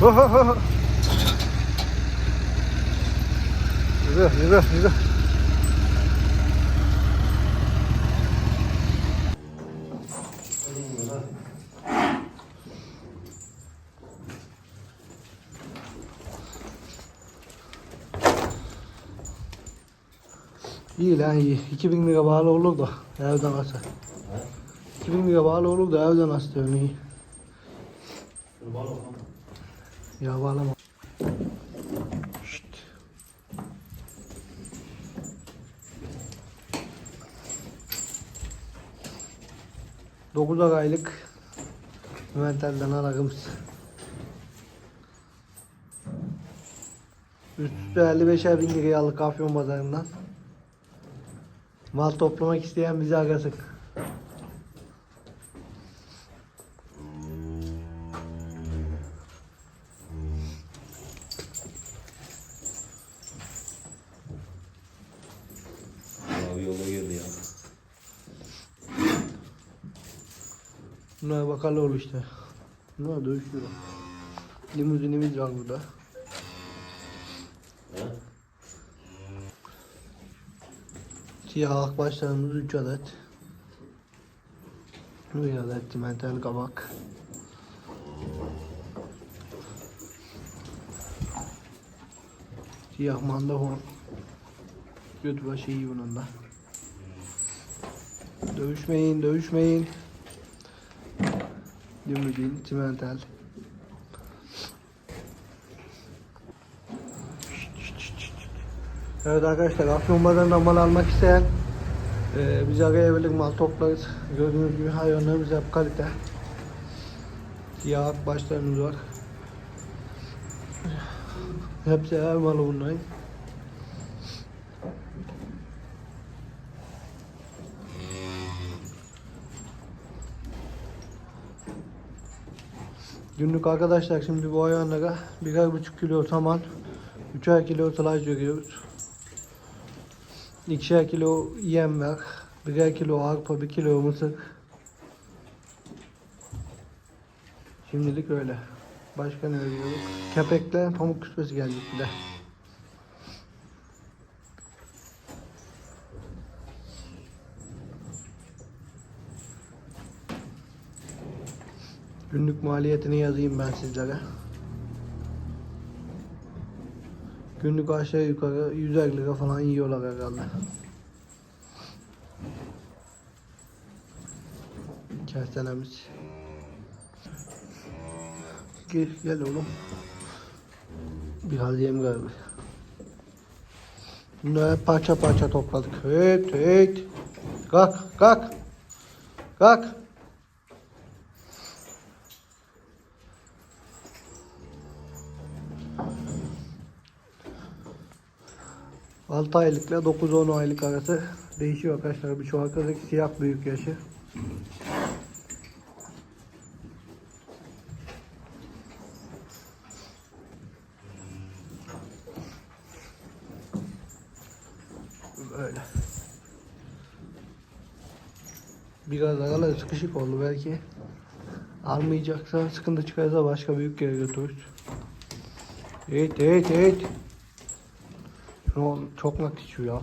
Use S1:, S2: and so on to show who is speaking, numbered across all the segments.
S1: Yürü yürü yürü. İyi lan iyi. 2000 lira bağlı olur da evden alsa. 2000 lira bağlı olur da evden alsa diyorum iyi. Ya bağlama. Şşt. Dokuz aylık mentalden alakımız. Üst üste 55'er bin liraya aldık Afyon pazarından. Mal toplamak isteyen bizi arasın. Bunlar bakalım işte. Bunlar dövüşüyor. Limuzinimiz var burada. Siyah akbaşlarımız 3 adet. Bir adet mental kabak. Siyah mandahon. Götü başı iyi bunun da. Dövüşmeyin, dövüşmeyin. Limuzin, simental. Evet arkadaşlar Afyon Pazarı'ndan mal almak isteyen e, bizi arayabilir mal toplarız. Gördüğünüz gibi hayvanlarımız hep kalite. Siyah başlarımız var. Hepsi ev malı bunların. Günlük arkadaşlar şimdi bu hayvanlara birer buçuk kilo saman, üçer kilo sılaj veriyoruz. İkişer kilo yem ver, birer kilo arpa, bir kilo mısır. Şimdilik öyle. Başka ne veriyoruz? Kepekle pamuk küspesi gelecek bir de. Günlük maliyetini yazayım ben sizlere. Günlük aşağı yukarı 150 lira falan yiyorlar herhalde. Kestenemiz. Gel, gel oğlum. Biraz yem galiba. Bunları hep parça parça topladık. Evet, evet. Kalk, kalk. Kalk. Altı aylıkla 9-10 aylık arası değişiyor arkadaşlar. Şu arkadaki siyah büyük yaşı. Böyle. Biraz aralar sıkışık oldu belki. Almayacaksa sıkıntı çıkarsa başka büyük yere götürürüz. Evet evet evet. Şunu çok nakit içiyor ya.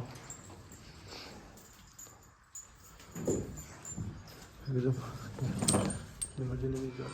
S1: Kızım. Limuzinimiz yok.